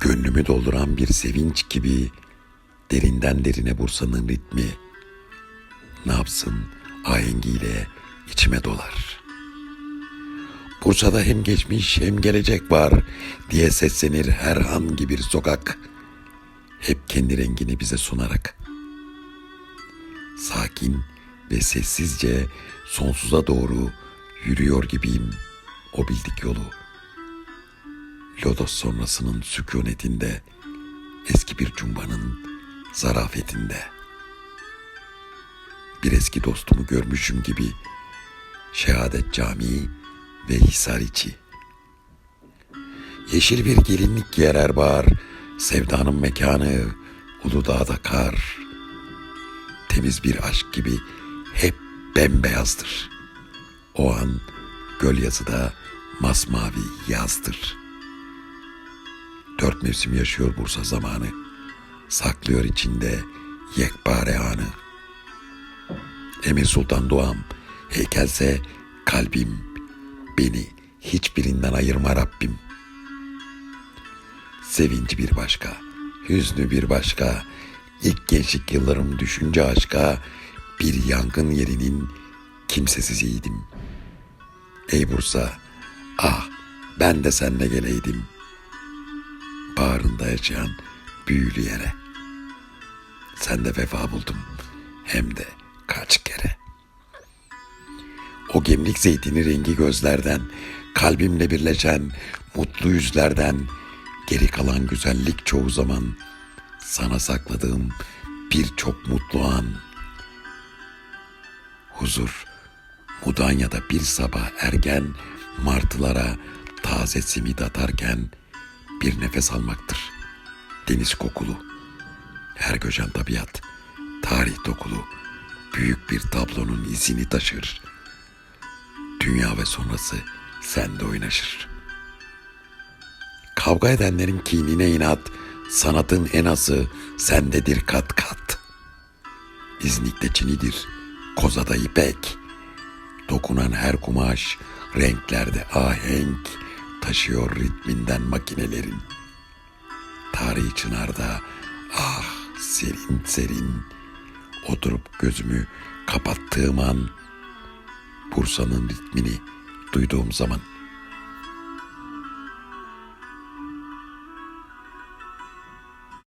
Gönlümü dolduran bir sevinç gibi derinden derine Bursa'nın ritmi. Ne yapsın ahengiyle içime dolar. Bursa'da hem geçmiş hem gelecek var diye seslenir her hangi bir sokak. Hep kendi rengini bize sunarak. Sakin ve sessizce sonsuza doğru yürüyor gibiyim o bildik yolu. Lodos sonrasının sükunetinde, eski bir cumbanın zarafetinde. Bir eski dostumu görmüşüm gibi Şehadet Camii ve Hisar içi. Yeşil bir gelinlik giyer erbağır, sevdanın mekanı Uludağ'da kar. Temiz bir aşk gibi hep bembeyazdır. O an göl yazıda masmavi yazdır. Dört mevsim yaşıyor Bursa zamanı. Saklıyor içinde yekpare anı. Emir Sultan Doğam, heykelse kalbim, beni hiçbirinden ayırma Rabbim. Sevinci bir başka, hüznü bir başka, ilk gençlik yıllarım düşünce aşka, bir yangın yerinin kimsesiziydim. Ey Bursa, ah ben de seninle geleydim. Bağrında yaşayan büyülü yere. Sen de vefa buldum, hem de kaç kere. O gemlik zeytini rengi gözlerden, kalbimle birleşen mutlu yüzlerden, geri kalan güzellik çoğu zaman sana sakladığım birçok mutlu an. Huzur, Mudanya'da bir sabah ergen martılara taze simit atarken bir nefes almaktır. Deniz kokulu, her göçen tabiat, tarih dokulu, büyük bir tablonun izini taşır. Dünya ve sonrası sende oynaşır. Kavga edenlerin kinine inat, sanatın en azı sendedir kat kat. İznik'te çinidir, kozada ipek. Dokunan her kumaş, renklerde ahenk, taşıyor ritminden makinelerin. Tarihi çınarda, ah serin serin, oturup gözümü kapattığım an, Bursa'nın ritmini duyduğum zaman